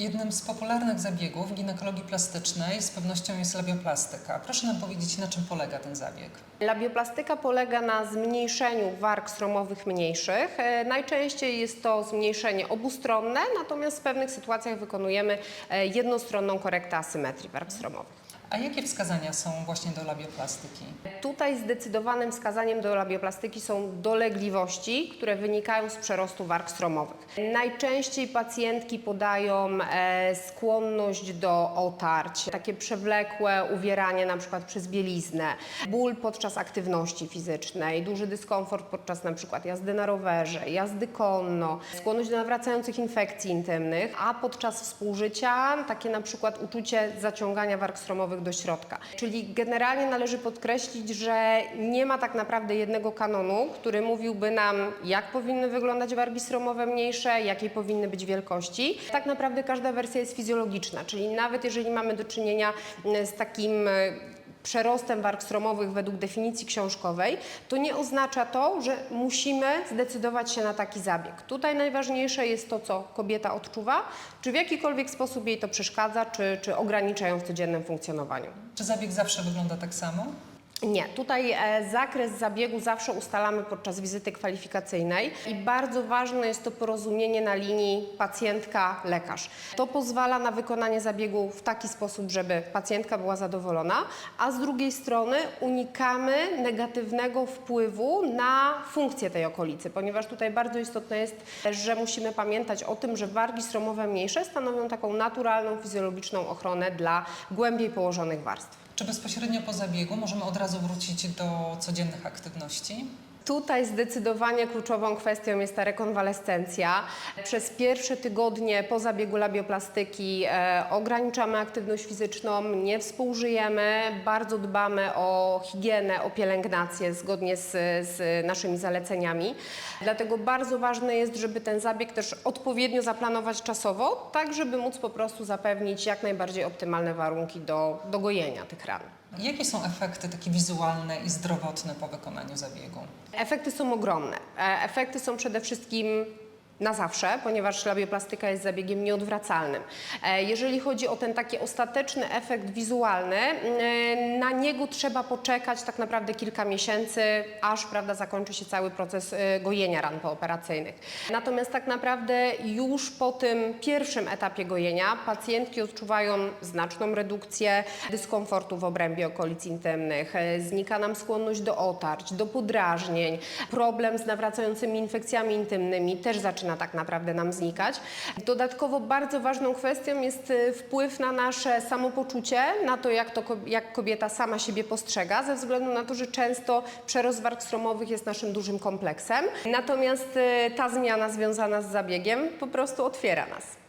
Jednym z popularnych zabiegów ginekologii plastycznej z pewnością jest labioplastyka. Proszę nam powiedzieć, na czym polega ten zabieg? Labioplastyka polega na zmniejszeniu warg sromowych mniejszych. E, Najczęściej jest to zmniejszenie obustronne, natomiast w pewnych sytuacjach wykonujemy e, jednostronną korektę asymetrii warg sromowych. A jakie wskazania są właśnie do labioplastyki? Tutaj zdecydowanym wskazaniem do labioplastyki są dolegliwości, które wynikają z przerostu warg sromowych. Najczęściej pacjentki podają e, skłonność do otarć, takie przewlekłe uwieranie na przykład przez bieliznę, ból podczas aktywności fizycznej, duży dyskomfort podczas na przykład jazdy na rowerze, jazdy konno, skłonność do nawracających infekcji intymnych, a podczas współżycia takie na przykład uczucie zaciągania warg do środka. Czyli generalnie należy podkreślić, że nie ma tak naprawdę jednego kanonu, który mówiłby nam, jak powinny wyglądać wargi sromowe mniejsze, jakiej powinny być wielkości. Tak naprawdę każda wersja jest fizjologiczna, czyli nawet jeżeli mamy do czynienia z takim przerostem warg sromowych według definicji książkowej, to nie oznacza to, że musimy zdecydować się na taki zabieg. Tutaj najważniejsze jest to, co kobieta odczuwa, czy w jakikolwiek sposób jej to przeszkadza, czy, czy ogranicza ją w codziennym funkcjonowaniu. Czy zabieg zawsze wygląda tak samo? Nie, tutaj e, zakres zabiegu zawsze ustalamy podczas wizyty kwalifikacyjnej i bardzo ważne jest to porozumienie na linii pacjentka-lekarz. To pozwala na wykonanie zabiegu w taki sposób, żeby pacjentka była zadowolona, a z drugiej strony unikamy negatywnego wpływu na funkcję tej okolicy, ponieważ tutaj bardzo istotne jest, że musimy pamiętać o tym, że wargi sromowe mniejsze stanowią taką naturalną, fizjologiczną ochronę dla głębiej położonych warstw. Czy bezpośrednio po zabiegu możemy od razu wrócić do codziennych aktywności? Tutaj zdecydowanie kluczową kwestią jest ta rekonwalescencja. Przez pierwsze tygodnie po zabiegu labioplastyki e, ograniczamy aktywność fizyczną, nie współżyjemy, bardzo dbamy o higienę, o pielęgnację zgodnie z, z naszymi zaleceniami. Dlatego bardzo ważne jest, żeby ten zabieg też odpowiednio zaplanować czasowo, tak żeby móc po prostu zapewnić jak najbardziej optymalne warunki do, do gojenia tych ran. Jakie są efekty takie wizualne i zdrowotne po wykonaniu zabiegu? Efekty są ogromne. E, Efekty są przede wszystkim na zawsze, ponieważ labioplastyka jest zabiegiem nieodwracalnym. E, Jeżeli chodzi o ten taki ostateczny efekt wizualny, e, na niego trzeba poczekać tak naprawdę kilka miesięcy, aż prawda, zakończy się cały proces e, gojenia ran pooperacyjnych. Natomiast tak naprawdę już po tym pierwszym etapie gojenia pacjentki odczuwają znaczną redukcję dyskomfortu w obrębie okolic intymnych, znika nam skłonność do otarć, do podrażnień, problem z nawracającymi infekcjami intymnymi też zaczyna tak naprawdę nam znikać. Dodatkowo bardzo ważną kwestią jest e, wpływ na nasze samopoczucie, na to jak, to, jak kobieta sama siebie postrzega, ze względu na to, że często przerost warg sromowych jest naszym dużym kompleksem. Natomiast e, ta zmiana związana z zabiegiem po prostu otwiera nas.